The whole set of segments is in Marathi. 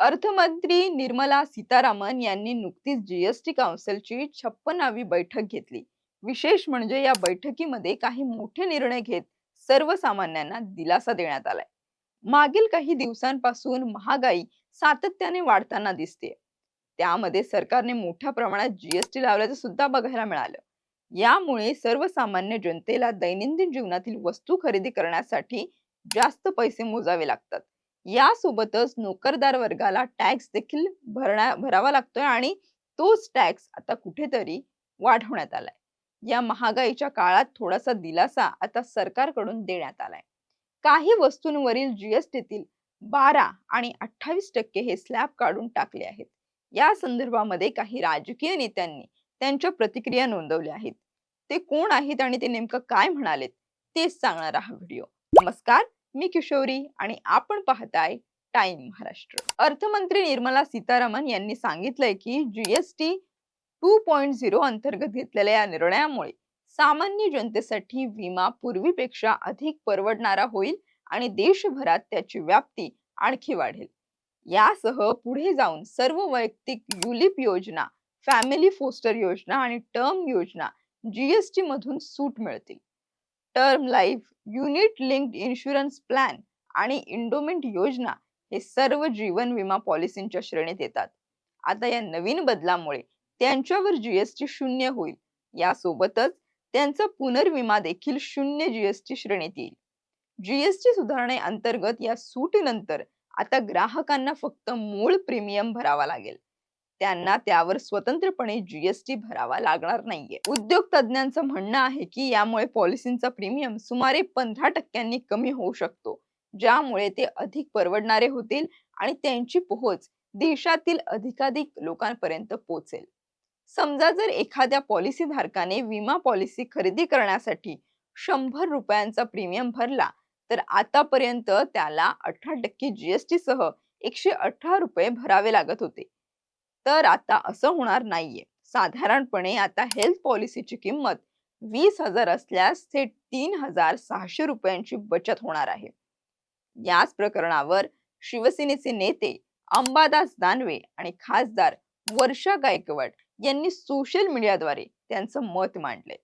अर्थमंत्री निर्मला सीतारामन यांनी नुकतीच जीएसटी काउन्सिलची छप्पनावी बैठक घेतली. विशेष म्हणजे या बैठकीमध्ये काही मोठे निर्णय घेत सर्वसामान्यांना दिलासा देण्यात आलाय. मागील काही दिवसांपासून महागाई सातत्याने वाढताना दिसते त्यामध्ये सरकारने मोठ्या प्रमाणात जीएसटी लावल्याचं सुद्धा बघायला मिळालं. यामुळे सर्वसामान्य जनतेला दैनंदिन जीवनातील वस्तू खरेदी करण्यासाठी जास्त पैसे मोजावे लागतात. यासोबतच नोकरदार वर्गाला टॅक्स देखील भरण्या भरावा लागतोय आणि तोच टॅक्स आता कुठेतरी वाढवण्यात आलाय. या महागाईच्या काळात थोडासा दिलासा आता सरकारकडून देण्यात आलाय. काही वस्तूंवरील जीएसटीतील बारा आणि अठ्ठावीस टक्के हे स्लॅब काढून टाकले आहेत. या संदर्भामध्ये काही राजकीय नेत्यांनी त्यांच्या प्रतिक्रिया नोंदवल्या आहेत. ते कोण आहेत आणि ते नेमकं काय म्हणालेत तेच सांगणारा हा व्हिडिओ. नमस्कार. मी किशोरी आणि आपण पाहताय टाइम महाराष्ट्र. अर्थमंत्री निर्मला सीतारामन यांनी सांगितलंय की जीएसटी टू पॉइंट झिरो अंतर्गत घेतलेल्या या निर्णयामुळे सामान्य जनतेसाठी विमा पूर्वीपेक्षा अधिक परवडणारा होईल आणि देशभरात त्याची व्याप्ती आणखी वाढेल. यासह पुढे जाऊन सर्व वैयक्तिक युलिप योजना फॅमिली फोस्टर योजना आणि टर्म योजना जीएसटी मधून सूट मिळतील. Term life unit linked insurance plan आणि इंडोमेंट योजना हे सर्व जीवन विमा पॉलिसींच्या श्रेणीत येतात. आता या नवीन बदलामुळे त्यांच्यावर जीएसटी शून्य होईल. यासोबतच त्यांचा पुनर्विमा देखील शून्य जीएसटी श्रेणीत येईल. जीएसटी सुधारणे अंतर्गत या सूटीनंतर आता ग्राहकांना फक्त मूळ प्रीमियम भरावा लागेल. त्यांना त्यावर स्वतंत्रपणे जीएसटी भरावा लागणार नाहीये. उद्योग तज्ज्ञांचं म्हणणं आहे की यामुळे पॉलिसींचा प्रीमियम सुमारे पंधरा टक्क्यांनी कमी होऊ शकतो ज्यामुळे ते अधिक परवडणारे होतील आणि त्यांची पोहोच देशातील अधिकाधिक लोकांपर्यंत पोहोचेल. समजा जर एखाद्या पॉलिसी धारकाने विमा पॉलिसी खरेदी करण्यासाठी शंभर रुपयांचा प्रीमियम भरला तर आतापर्यंत त्याला अठरा टक्के जीएसटी सह एकशे अठरा रुपये भरावे लागत होते. तर आता असं होणार नाहीये. साधारणपणे आता हेल्थ पॉलिसीची किंमत वीस हजार असल्यास थेट तीन हजार सहाशे रुपयांची बचत होणार आहे. याच प्रकरणावर शिवसेनेचे नेते अंबादास दानवे आणि खासदार वर्षा गायकवाड यांनी सोशल मीडियाद्वारे त्यांचं मत मांडले.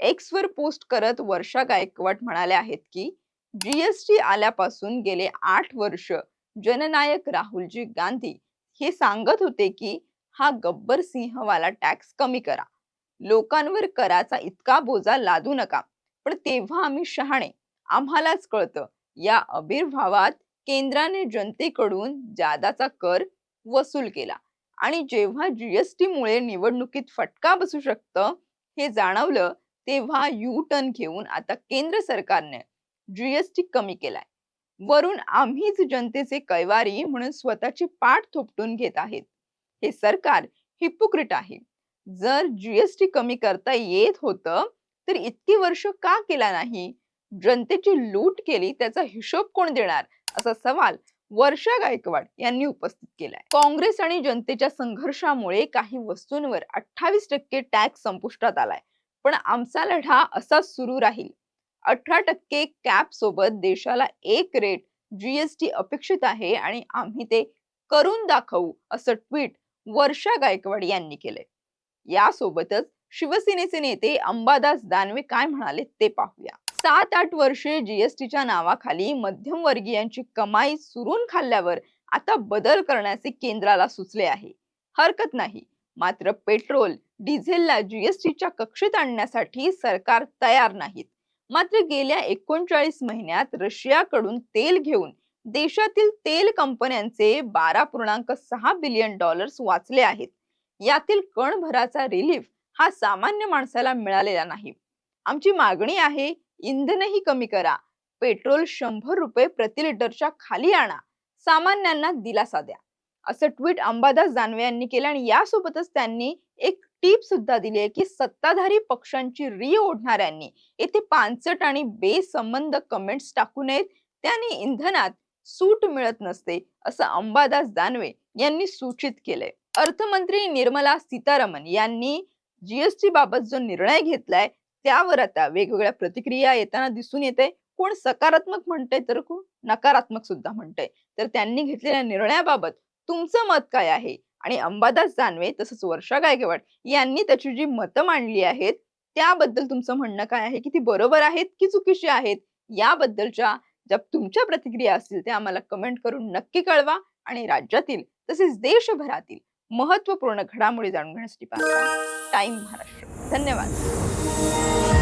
एक्सवर पोस्ट करत वर्षा गायकवाड म्हणाले आहेत की जीएसटी आल्यापासून गेले आठ वर्ष जननायक राहुलजी गांधी हे सांगत होते की हा गब्बर सिंहवाला टॅक्स कमी करा. लोकांवर कराचा इतका बोजा लादू नका. पण तेव्हा आम्ही शहाणे. आम्हालाच कळतं या आविर्भावात केंद्राने जनतेकडून जादाचा कर वसूल केला. आणि जेव्हा जीएसटी मुळे निवडणुकीत फटका बसू शकतं हे जाणवलं तेव्हा यू टर्न घेऊन आता केंद्र सरकारने जीएसटी कमी केलाय. वरून आम्हीच जनतेचे कैवारी म्हणून स्वतःची पाठ थोपटून घेत आहेत. हे सरकार हिपोक्रिट आहे. जर जीएसटी कमी करता येत होतं तर इतकी वर्ष का केला नाही? जनतेची लूट केली त्याचा हिशोब कोण देणार? असा सवाल वर्षा गायकवाड यांनी उपस्थित केलाय. काँग्रेस आणि जनतेच्या संघर्षामुळे काही वस्तूंवर अठ्ठावीस टक्के टॅक्स संपुष्टात आलाय. पण आमचा लढा असाच सुरू राहील. अठरा टक्के कॅप सोबत देशाला एक रेट जीएसटी अपेक्षित आहे आणि आम्ही ते करून दाखवू असं ट्विट वर्षा गायकवाड यांनी केलंय. यासोबतच शिवसेनेचे नेते अंबादास दानवे काय म्हणाले ते पाहूया. सात आठ वर्षे जीएसटीच्या नावाखाली मध्यमवर्गीयांची कमाई सुरून खाल्ल्यावर आता बदल करण्याचे केंद्राला सुचले आहे. हरकत नाही मात्र पेट्रोल डिझेलला जीएसटीच्या कक्षेत आणण्यासाठी सरकार तयार नाहीत. मात्र गेल्या एकोणचाळीस महिन्यात रशियाकडून तेल घेऊन देशातील तेल कंपन्यांचे बारा पूर्णांक सहा बिलियन डॉलर्स वाचले आहेत. यातील कणभराचा रिलीफ हा सामान्य माणसाला मिळालेला नाही. आमची मागणी आहे इंधनही कमी करा पेट्रोल शंभर रुपये प्रति लिटरच्या खाली आणा सामान्यांना दिलासा द्या. असं ट्विट अंबादास जानवे यांनी केलं आणि यासोबतच त्यांनी एक टीप सुद्धा दिली आहे की सत्ताधारी पक्षांची री ओढणाऱ्यांनी येथे पानसट आणि बेसंबंध कमेंट्स टाकू नयेत. त्याने इंधनात सूट मिळत नसते असं अंबादास दानवे यांनी सूचित केलंय. अर्थमंत्री निर्मला सीतारामन यांनी जीएसटी बाबत जो निर्णय घेतलाय त्यावर आता वेगवेगळ्या प्रतिक्रिया येताना दिसून येते. कोण सकारात्मक म्हणतंय तर कोण नकारात्मक सुद्धा म्हणतंय. तर त्यांनी घेतलेल्या निर्णयाबाबत तुमचं मत काय आहे? आणि अंबादास जानवे तसंच वर्षा गायकवाड यांनी त्याची जी मतं मांडली आहेत त्याबद्दल तुमचं म्हणणं काय आहे? की ती बरोबर आहेत की चुकीची आहेत? याबद्दलच्या ज्या तुमच्या प्रतिक्रिया असतील त्या आम्हाला कमेंट करून नक्की कळवा आणि राज्यातील तसेच देशभरातील महत्त्वपूर्ण घडामोडी जाणून घेण्यासाठी पाहता टाइम महाराष्ट्र. धन्यवाद.